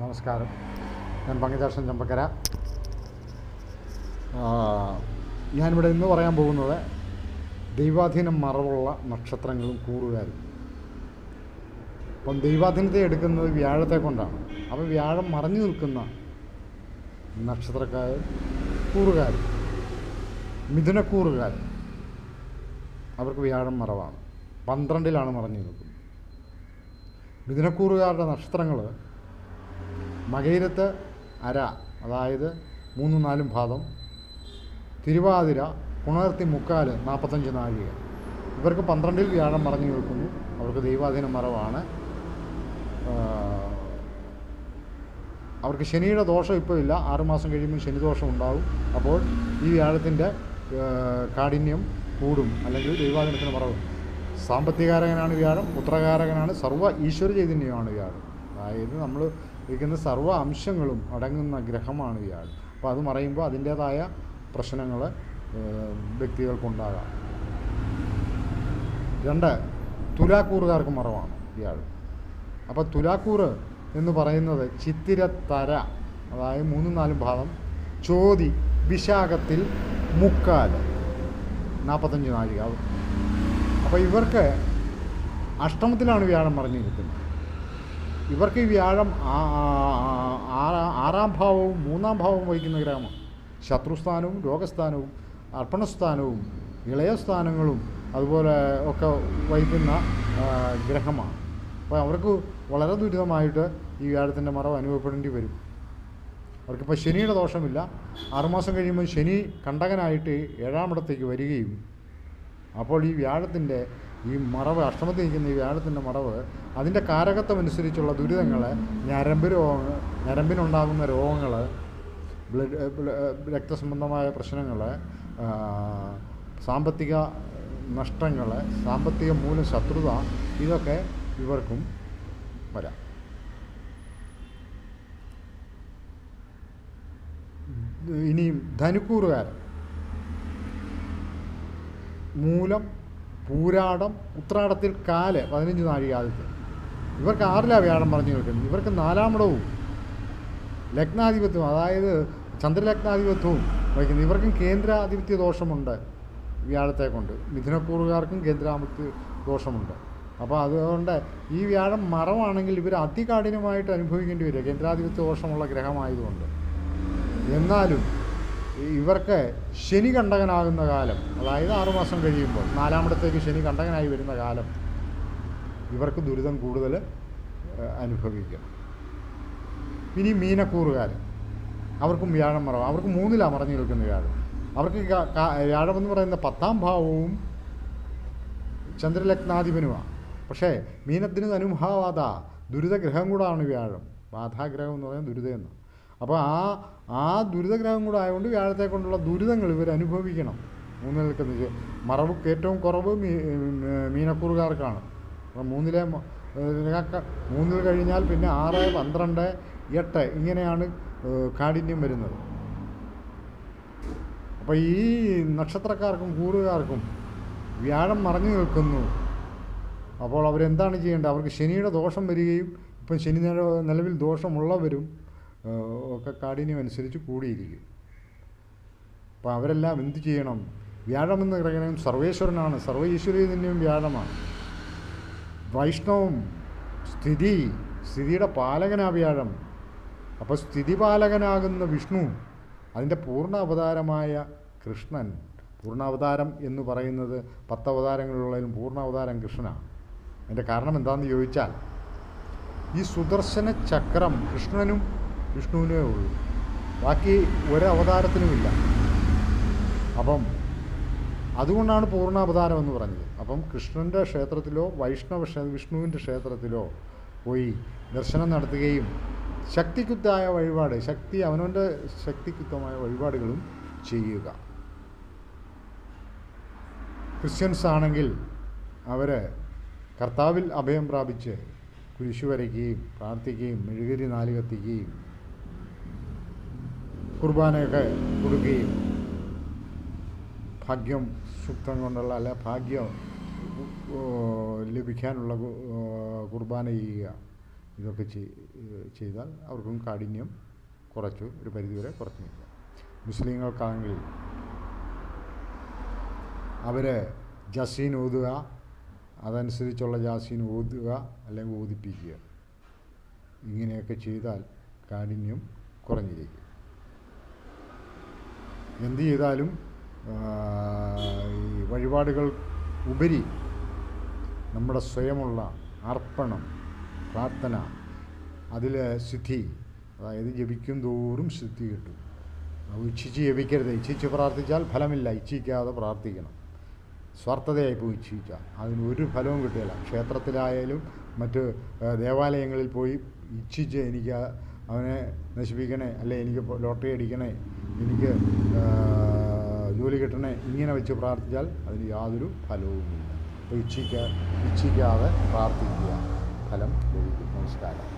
നമസ്കാരം. ഞാൻ പങ്കുദർശൻ ചമ്പക്കര. ഞാനിവിടെ ഇന്ന് പറയാൻ പോകുന്നത് ദൈവാധീനം മറവുള്ള നക്ഷത്രങ്ങളും കൂറുകാരും. അപ്പം ദൈവാധീനത്തെ എടുക്കുന്നത് വ്യാഴത്തെ കൊണ്ടാണ്. അപ്പോൾ വ്യാഴം മറഞ്ഞു നിൽക്കുന്ന നക്ഷത്രക്കാർ കൂറുകാർ മിഥുനക്കൂറുകാർ അവർക്ക് വ്യാഴം മറവാണ്. പന്ത്രണ്ടിലാണ് മറഞ്ഞു നിൽക്കുന്നത്. മിഥുനക്കൂറുകാരുടെ നക്ഷത്രങ്ങൾ മകയിരത്ത് അര അതായത് മൂന്നും നാലും ഭാഗം. തിരുവാതിര പുണർത്തി മുക്കാൽ നാൽപ്പത്തഞ്ച് നാഴിക. ഇവർക്ക് പന്ത്രണ്ടിൽ വ്യാഴം മറഞ്ഞു നിൽക്കുന്നു. അവർക്ക് ദൈവാധീന മറവാണ്. അവർക്ക് ശനിയുടെ ദോഷം ഇപ്പോൾ ഇല്ല. ആറുമാസം കഴിയുമ്പോൾ ശനി ദോഷം ഉണ്ടാവും. അപ്പോൾ ഈ വ്യാഴത്തിന്റെ കാഠിന്യം കൂടും. അല്ലെങ്കിൽ ദൈവാധീനത്തിന് മറവും. സാമ്പത്തികാരകനാണ് വ്യാഴം പുത്രകാരകനാണ് സർവ ഈശ്വര ചൈതന്യമാണ് വ്യാഴം. അതായത് നമ്മൾ ഇരിക്കുന്ന സർവ അംശങ്ങളും അടങ്ങുന്ന ഗ്രഹമാണ് വ്യാഴം അപ്പോൾ അത് മറയുമ്പോൾ അതിന്റേതായ പ്രശ്നങ്ങൾ വ്യക്തികൾക്കുണ്ടാകാം. രണ്ട് തുലാക്കൂറുകാർക്ക് മറവാണ് വ്യാഴം അപ്പോൾ തുലാക്കൂറ് എന്ന് പറയുന്നത് ചിത്തിരത്തര അതായത് മൂന്നും നാലും ഭാഗം ചോതി വിശാഖത്തിൽ മുക്കാൽ നാൽപ്പത്തഞ്ച് നാഴിക. അപ്പോൾ ഇവർക്ക് അഷ്ടമത്തിലാണ് വ്യാഴം മറിഞ്ഞു നിൽക്കുന്നത് ഇവർക്ക് ഈ വ്യാഴം ആറാം ഭാവവും മൂന്നാം ഭാവവും വഹിക്കുന്ന ഗ്രഹമാണ് ശത്രുസ്ഥാനവും രോഗസ്ഥാനവും അർപ്പണസ്ഥാനവും ഇളയസ്ഥാനങ്ങളും അതുപോലെ ഒക്കെ വഹിക്കുന്ന ഗ്രഹമാണ്. അപ്പോൾ അവർക്ക് വളരെ ദുരിതമായിട്ട് ഈ വ്യാഴത്തിന്റെ മറവ് അനുഭവപ്പെടേണ്ടി വരും. അവർക്കിപ്പോൾ ശനിയുടെ ദോഷമില്ല. ആറുമാസം കഴിയുമ്പോൾ ശനി കണ്ടകനായിട്ട് ഏഴാമിടത്തേക്ക് വരികയും അപ്പോൾ ഈ വ്യാഴത്തിന്റെ ഈ മറവ് അഷ്ടമത്തിൽ നിൽക്കുന്ന ഈ വ്യാഴത്തിന്റെ മറവ് അതിന്റെ കാരകത്വം അനുസരിച്ചുള്ള ദുരിതങ്ങൾ ഞരമ്പ് രോഗങ്ങൾ ഞരമ്പിനുണ്ടാകുന്ന രോഗങ്ങൾ ബ്ലഡ് രക്തസംബന്ധമായ പ്രശ്നങ്ങൾ സാമ്പത്തിക നഷ്ടങ്ങൾ സാമ്പത്തിക മൂല ശത്രുത ഇതൊക്കെ ഇവർക്കും വരാം. ഇനിയും ധനുക്കൂറുകാരൻ മൂലം പൂരാടം ഉത്രാടത്തിൽ കാൽ പതിനഞ്ച് നാഴിക ആദ്യത്തെ. ഇവർക്ക് ആറിലാണ് വ്യാഴം പറഞ്ഞു നിൽക്കുന്നത് ഇവർക്ക് നാലാമിടവും ലഗ്നാധിപത്യവും അതായത് ചന്ദ്രലഗ്നാധിപത്യവും വഹിക്കുന്നത്. ഇവർക്കും കേന്ദ്രാധിപത്യ ദോഷമുണ്ട് വ്യാഴത്തെ കൊണ്ട്. മിഥുനക്കൂറുകാർക്കും കേന്ദ്രാധിപത്യ ദോഷമുണ്ട്. അപ്പോൾ അതുകൊണ്ട് ഈ വ്യാഴം മറവാണെങ്കിൽ ഇവർ അതികാഠിനമായിട്ട് അനുഭവിക്കേണ്ടി വരിക. കേന്ദ്രാധിപത്യ ദോഷമുള്ള ഗ്രഹമായതുകൊണ്ട്. എന്നാലും ഇവർക്ക് ശനി കണ്ടകനാകുന്ന കാലം അതായത് ആറുമാസം കഴിയുമ്പോൾ നാലാമിടത്തേക്ക് ശനി കണ്ടകനായി വരുന്ന കാലം ഇവർക്ക് ദുരിതം കൂടുതൽ അനുഭവിക്കും. ഇനി മീനക്കൂറുകാർ അവർക്കും വ്യാഴം മറവ് അവർക്ക് മൂന്നിലാണ് മറഞ്ഞു നിൽക്കുന്ന വ്യാഴം. അവർക്ക് വ്യാഴം എന്ന് പറയുന്ന പത്താം ഭാവവും ചന്ദ്രലഗ്നാധിപനുമാണ് പക്ഷേ മീനത്തിന് അനുഭാവാത ദുരിതഗ്രഹം കൂടാണ് വ്യാഴം. ബാധാഗ്രഹം എന്ന് പറയുന്നത് ദുരിതമെന്ന് അപ്പോൾ ആ ആ ദുരിതഗ്രഹം കൂടെ ആയതുകൊണ്ട് വ്യാഴത്തെ കൊണ്ടുള്ള ദുരിതങ്ങൾ ഇവർ അനുഭവിക്കണം. മൂന്നിൽ നിൽക്കുന്നത് മറവ് ഏറ്റവും കുറവ് മീ മീനക്കൂറുകാർക്കാണ്. മൂന്നിലെ മൂന്നിൽ കഴിഞ്ഞാൽ പിന്നെ ആറ് പന്ത്രണ്ട് എട്ട് ഇങ്ങനെയാണ് കാഠിന്യം വരുന്നത്. അപ്പോൾ ഈ നക്ഷത്രക്കാർക്കും കൂറുകാർക്കും വ്യാഴം മറഞ്ഞു നിൽക്കുന്നു. അപ്പോൾ അവരെന്താണ് ചെയ്യേണ്ടത്? അവർക്ക് ശനിയുടെ ദോഷം വരികയും ഇപ്പം ശനി നില- നിലവിൽ ദോഷമുള്ളവരും ഒക്കെ കാഠിന്യമനുസരിച്ച് കൂടിയിരിക്കും. അപ്പോൾ അവരെല്ലാം എന്ത് ചെയ്യണം? വ്യാഴമെന്ന് ഗ്രഹണം സർവേശ്വരനാണ്. സർവ ഈശ്വരീയതന്നെയും വ്യാഴമാണ്. വൈഷ്ണവം സ്ഥിതി സ്ഥിതിയുടെ പാലകനാ വ്യാഴം. അപ്പോൾ സ്ഥിതിപാലകനാകുന്ന വിഷ്ണു അതിന്റെ പൂർണ അവതാരമായ കൃഷ്ണൻ. പൂർണാവതാരം എന്ന് പറയുന്നത് പത്തവതാരങ്ങളിലുള്ളതിലും പൂർണ അവതാരം കൃഷ്ണനാണ്. അതിന്റെ കാരണം എന്താണെന്ന് ചോദിച്ചാൽ ഈ സുദർശന ചക്രം കൃഷ്ണനും വിഷ്ണുവിനേ ഉള്ളൂ. ബാക്കി ഒരവതാരത്തിനുമില്ല. അപ്പം അതുകൊണ്ടാണ് പൂർണ അവതാരം എന്ന് പറഞ്ഞത്. അപ്പം കൃഷ്ണന്റെ ക്ഷേത്രത്തിലോ വൈഷ്ണവ വിഷ്ണുവിന്റെ ക്ഷേത്രത്തിലോ പോയി ദർശനം നടത്തുകയും ശക്തിക്കുത്തായ വഴിപാട് ശക്തി അവനവന്റെ ശക്തിക്കുത്തമായ വഴിപാടുകളും ചെയ്യുക. ക്രിസ്ത്യൻസ് ആണെങ്കിൽ അവർ കർത്താവിൽ അഭയം പ്രാപിച്ച് കുരിശു വരയ്ക്കുകയും പ്രാർത്ഥിക്കുകയും മെഴുകരി നാല് കത്തിക്കുകയും കുർബാനയൊക്കെ കൊടുക്കുകയും ഭാഗ്യം സുക്തം കൊണ്ടുള്ള അല്ലെ ഭാഗ്യം ലഭിക്കാനുള്ള കുർബാന ചെയ്യുക. ഇതൊക്കെ ചെയ്താൽ അവർക്കും കാഠിന്യം കുറച്ചു ഒരു പരിധിവരെ കുറച്ചു നിൽക്കുക മുസ്ലിങ്ങൾക്കാണെങ്കിൽ അവർ ജസീൻ ഓതുക അതനുസരിച്ചുള്ള ജാസീൻ ഓതുക അല്ലെങ്കിൽ ഓതിപ്പിക്കുക. ഇങ്ങനെയൊക്കെ ചെയ്താൽ കാഠിന്യം കുറഞ്ഞിരിക്കും. എന്ത് ചെയ്താലും ഈ വഴിപാടുകൾ ഉപരി നമ്മുടെ സ്വയമുള്ള അർപ്പണം പ്രാർത്ഥന അതിൽ സിദ്ധി അതായത് ജപിക്കും തോറും സിദ്ധി കിട്ടും. ഇച്ഛിച്ച് ജപിക്കരുത്. ഇച്ഛിച്ച് പ്രാർത്ഥിച്ചാൽ ഫലമില്ല. ഇച്ഛിക്കാതെ പ്രാർത്ഥിക്കണം. സ്വാർത്ഥതയായി പോയി ഇച്ഛിച്ച. അതിന് ഒരു ഫലവും കിട്ടില്ല. ക്ഷേത്രത്തിലായാലും മറ്റ് ദേവാലയങ്ങളിൽ പോയി ഇച്ഛിച്ച് എനിക്ക് അവനെ നശിപ്പിക്കണേ അല്ലെ എനിക്ക് ലോട്ടറി അടിക്കണേ എനിക്ക് ജോലി കിട്ടണേ ഇങ്ങനെ വെച്ച് പ്രാർത്ഥിച്ചാൽ അതിന് യാതൊരു ഫലവുമില്ല അപ്പോൾ ഇച്ഛിക്ക ഇച്ഛിക്കാതെ പ്രാർത്ഥിക്കുക. ഫലം ലഭിക്കും. നമസ്കാരം.